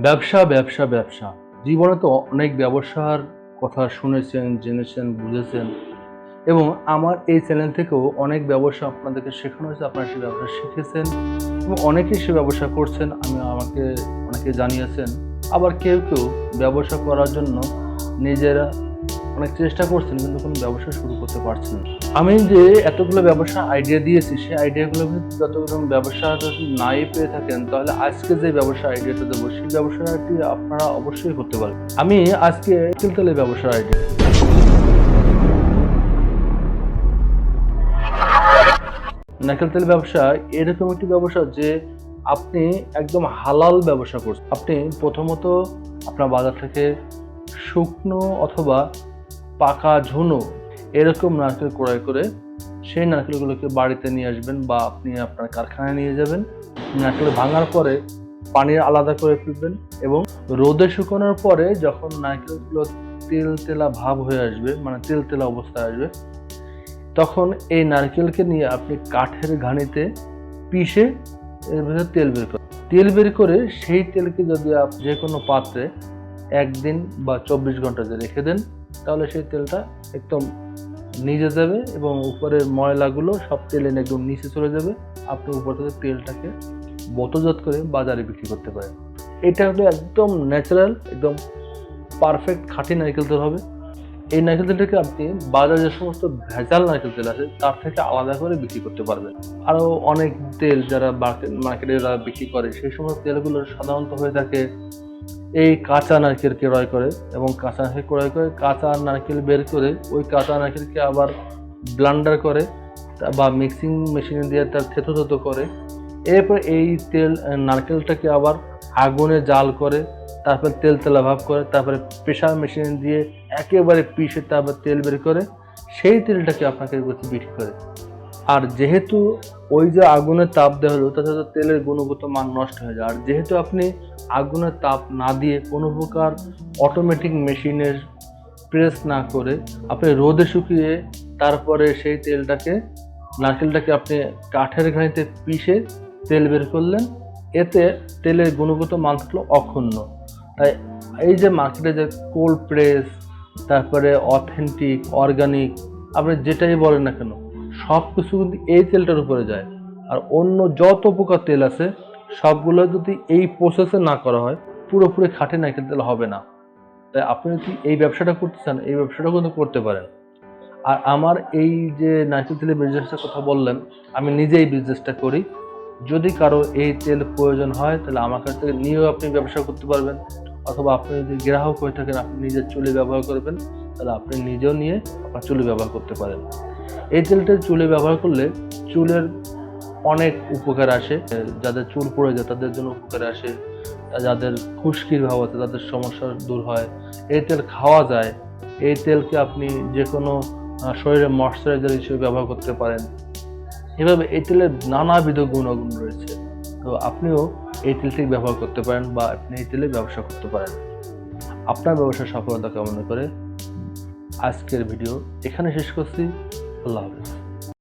ব্যবসা ব্যবসা ব্যবসা। জীবনে তো অনেক ব্যবসার কথা শুনেছেন, জেনেছেন, বুঝেছেন। এবং আমার এই চ্যানেল থেকেও অনেক ব্যবসা আপনাদেরকে শেখানো হয়েছে, আপনারা সে ব্যবসা শিখেছেন এবং অনেকেই সে ব্যবসা করছেন, আমি আমাকে অনেকে জানিয়েছেন। আবার কেউ কেউ ব্যবসা করার জন্য নিজেরা অনেক চেষ্টা করছেন, কিন্তু কোনো ব্যবসা শুরু করতে পারছেন আমি যে এতগুলো ব্যবসা আইডিয়া দিয়েছি, সেই আইডিয়াগুলো যতগুলো ব্যবসা যদি নাই পেয়ে থাকেন, তাহলে আজকে যে ব্যবসা আইডিয়াটা দেবো, সেই ব্যবসাটি আপনারা অবশ্যই করতে পারবেন। আমি আজকে তেলতেলে ব্যবসার আইডিয়া নারকেল তেল ব্যবসা এরকম একটি ব্যবসা যে আপনি একদম হালাল ব্যবসা করছেন। আপনি প্রথমত আপনার বাজার থেকে শুকনো অথবা পাকা ঝুনো, এরকম নারকেল ক্রয় করে সেই নারকেলগুলোকে বাড়িতে নিয়ে আসবেন বা আপনি আপনার কারখানায় নিয়ে যাবেন। নারকেল ভাঙার পরে পানি আলাদা করে ফেলবেন এবং রোদে শুকানোর পরে যখন নারকেলগুলো তেল তেলা ভাব হয়ে আসবে মানে তেল তেলা অবস্থায় আসবে, তখন এই নারকেলকে নিয়ে আপনি কাঠের ঘানিতে পিষে এর ভেতরে তেল বের করেন তেল বের করে সেই তেলকে যদি আপনি যে কোনো পাত্রে একদিন বা চব্বিশ ঘণ্টা যদি রেখে দেন তাহলে সেই তেলটা একদম নিচে যাবে এবং উপরের ময়লাগুলো সব তেল একদম নিচে চলে যাবে। আপনি উপর থেকে তেলটাকে বোতলজাত করে বাজারে বিক্রি করতে পারেন। এটা হলো একদম ন্যাচারাল একদম পারফেক্ট খাঁটি নারকেল তেল হবে। এই নারকেল তেলটাকে আপনি বাজারে যে সমস্ত ভেজাল নারকেল তেল আছে, তার থেকে আলাদা করে বিক্রি করতে পারবেন। আরও অনেক তেল যারা মার্কেটে যারা বিক্রি করে, সেই সমস্ত তেলগুলো সাধারণত হয়ে থাকে এই কাঁচা নারকেলকে ক্রয় করে এবং কাঁচা নারকেল ক্রয় করে, কাঁচা নারকেল বের করে ওই কাঁচা নারকেলকে আবার ব্লান্ডার করে বা মিক্সিং মেশিনে দিয়ে তার থেতো থেতো করে। এরপর এই তেল, নারকেলটাকে আবার আগুনে জাল করে, তারপর তেল তেলা ভাব করে, তারপরে প্রেশার মেশিনে দিয়ে একেবারে পিষে তারপর তেল বের করে, সেই তেলটাকে আপনাকে বিক্রি করে। আর যেহেতু ওই যে আগুনের তাপ দেওয়া হলো তাতে তেলের গুণগত মান নষ্ট হয়ে যায়। আর যেহেতু আপনি আগুনের তাপ না দিয়ে কোনো প্রকার অটোমেটিক মেশিনের প্রেস না করে আপনি রোদে শুকিয়ে তারপরে সেই তেলটাকে, নারকেলটাকে আপনি কাঠের ঘানিতে পিষে তেল বের করলেন। এতে তেলের গুণগত মান থাকল অক্ষুণ্ণ। তাই এই যে মার্কেটে যে কোল্ড প্রেস তারপরে অথেন্টিক অর্গানিক আপনি যেটাই বলেন না কেন সব কিছু কিন্তু এই তেলটার উপরে যায়। আর অন্য যত প্রকার তেল আছে, সবগুলো যদি এই প্রসেসে না করা হয়, পুরোপুরি খাঁটি নারকেল তেল হবে না। তাই আপনি যদি এই ব্যবসাটা করতে চান, এই ব্যবসাটা কিন্তু করতে পারেন। আর আমার এই যে নারকেল তেলের বিজনেসটার কথা বললেন, আমি নিজে এই বিজনেসটা করি। যদি কারও এই তেল প্রয়োজন হয়, তাহলে আমার কাছ থেকে নিয়েও আপনি ব্যবসা করতে পারবেন। অথবা আপনি যদি গ্রাহক হয়ে থাকেন, আপনি নিজের চুলে ব্যবহার করবেন, তাহলে আপনি নিজেও নিয়ে আপনার চুলে ব্যবহার করতে পারেন। এই তেলটা চুলে ব্যবহার করলে চুলের অনেক উপকার আসে। যাদের চুল পড়ে যায়, তাদের জন্য উপকার আসে। যাদের খুশকির ভাব আছে, তাদের সমস্যা দূর হয়। এই তেল খাওয়া যায়। এই তেলকে আপনি যে কোনো শরীরে ময়শ্চারাইজার হিসেবে ব্যবহার করতে পারেন। এভাবে এই তেলের নানাবিধ গুণাগুণ রয়েছে। তো আপনিও এই তেলটি ব্যবহার করতে পারেন বা আপনি এই তেলে ব্যবসা করতে পারেন। আপনার ব্যবসার সফলতা কামনা করে আজকের ভিডিও এখানে শেষ করছি। আল্লাহ হাফেজ